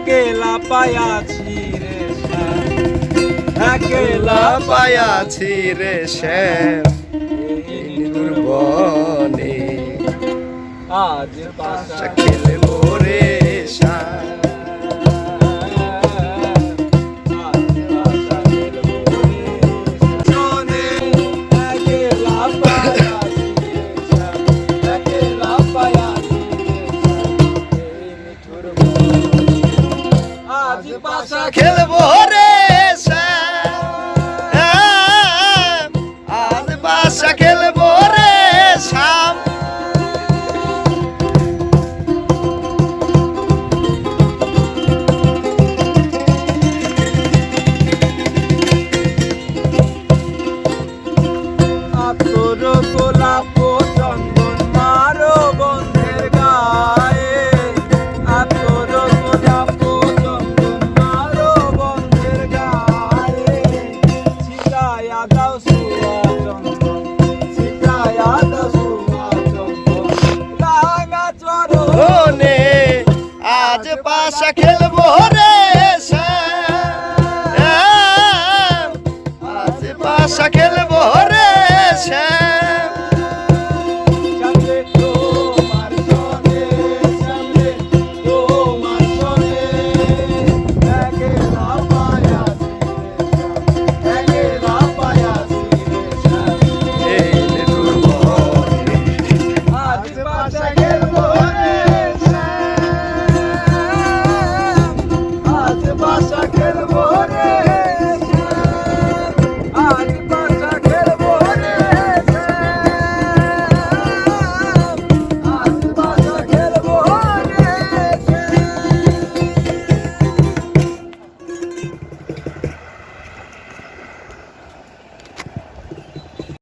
একলা পায়াছি রে একলা পায়াছি রে শ্যাম দুর্বনে আজ পাশা খেলব রে শ্যাম খেলব রে আজ বাসা খেলব রে তোর গোলাপ শ্যাম আজ খেলব রে শ্যাম